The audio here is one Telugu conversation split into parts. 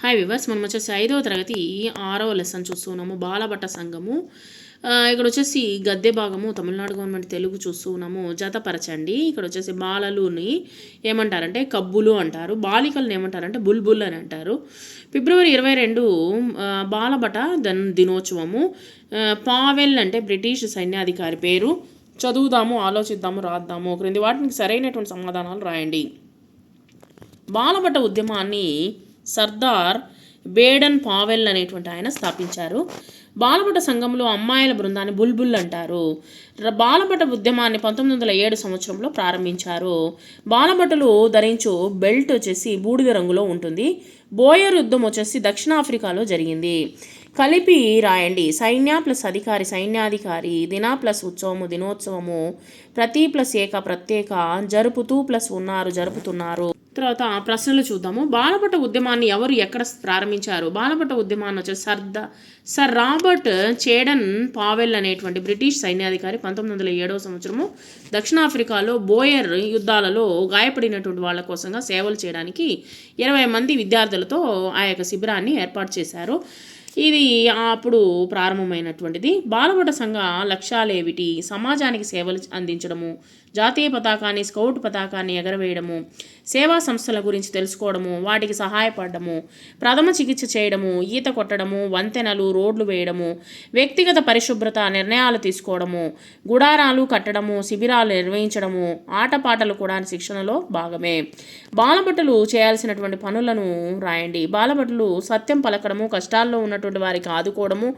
హాయ్ వివర్స్ మనం వచ్చేసి ఐదవ తరగతి ఆరవ లెసన్ చూస్తున్నాము బాలభట్ట సంఘము. ఇక్కడ వచ్చేసి గద్దె భాగము తమిళనాడు గవర్నమెంట్ తెలుగు చూస్తున్నాము జతపరచండి. ఇక్కడ వచ్చేసి బాలలుని ఏమంటారంటే కబ్బులు అంటారు బాలికలను ఏమంటారంటే బుల్బుల్ అని అంటారు. ఫిబ్రవరి ఇరవై రెండు బాలభట దన్ దినోత్సవము. పావెల్ అంటే బ్రిటిష్ సైన్యాధికారి పేరు. చదువుదాము ఆలోచిద్దాము రాద్దాము. క్రింది వాటికి సరైనటువంటి సమాధానాలు రాయండి. బాలభట ఉద్యమాన్ని సర్దార్ బేడన్ పావెల్ అనేటువంటి ఆయన స్థాపించారు. బాలభట సంఘంలో అమ్మాయిల బృందాన్ని బుల్బుల్ అంటారు. బాలభట ఉద్యమాన్ని పంతొమ్మిది వందల ఏడు సంవత్సరంలో ప్రారంభించారు. బాలభటలు ధరించు బెల్ట్ వచ్చేసి బూడిద రంగులో ఉంటుంది. బోయర్ యుద్ధం వచ్చేసి దక్షిణాఫ్రికాలో జరిగింది. కలిపి రాయండి. సైన్య ప్లస్ అధికారి సైన్యాధికారి దినా ప్లస్ ఉత్సవము దినోత్సవము ప్రతి ప్లస్ ఏక ప్రత్యేక జరుపుతూ ప్లస్ ఉన్నారు జరుపుతున్నారు. తర్వాత ప్రశ్నలు చూద్దాము. బాలపట ఉద్యమాన్ని ఎవరు ఎక్కడ ప్రారంభించారు? బాలభట్ట ఉద్యమాన్ని వచ్చేసి సర్దా సర్ రాబర్ట్ చేడన్ పావెల్ అనేటువంటి బ్రిటిష్ సైన్యాధికారి పంతొమ్మిది వందల ఏడవ సంవత్సరము దక్షిణాఫ్రికాలో బోయర్ యుద్ధాలలో గాయపడినటువంటి వాళ్ళ కోసంగా సేవలు చేయడానికి ఇరవై మంది విద్యార్థులతో ఆ యొక్క శిబిరాన్ని ఏర్పాటు చేశారు. ఇది అప్పుడు ప్రారంభమైనటువంటిది. బాలభట సంఘ లక్ష్యాలేమిటి? సమాజానికి సేవలు అందించడము జాతీయ పతాకాన్ని స్కౌట్ పతాకాన్ని ఎగరవేయడము సేవా సంస్థల గురించి తెలుసుకోవడము వాటికి సహాయపడము ప్రథమ చికిత్స చేయడము ఈత కొట్టడము వంతెనలు రోడ్లు వేయడము వ్యక్తిగత పరిశుభ్రత నిర్ణయాలు తీసుకోవడము గుడారాలు కట్టడము శిబిరాలు నిర్వహించడము ఆటపాటలు కూడా శిక్షణలో భాగమే. బాలభటులు చేయాల్సినటువంటి పనులను రాయండి. బాలభటులు సత్యం పలకడము కష్టాల్లో ఉన్న ఉన్నటువంటి వారికి ఆదుకోవడము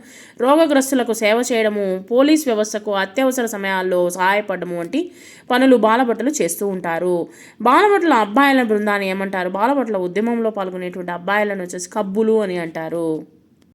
రోగగ్రస్తులకు సేవ చేయడము పోలీస్ వ్యవస్థకు అత్యవసర సమయాల్లో సహాయపడము వంటి పనులు బాలభటులు చేస్తూ ఉంటారు. బాలభట్ల అబ్బాయిల బృందాన్ని ఏమంటారు? బాలభట్ల ఉద్యమంలో పాల్గొనేటువంటి అబ్బాయిలను వచ్చేసి కబ్బులు అని అంటారు.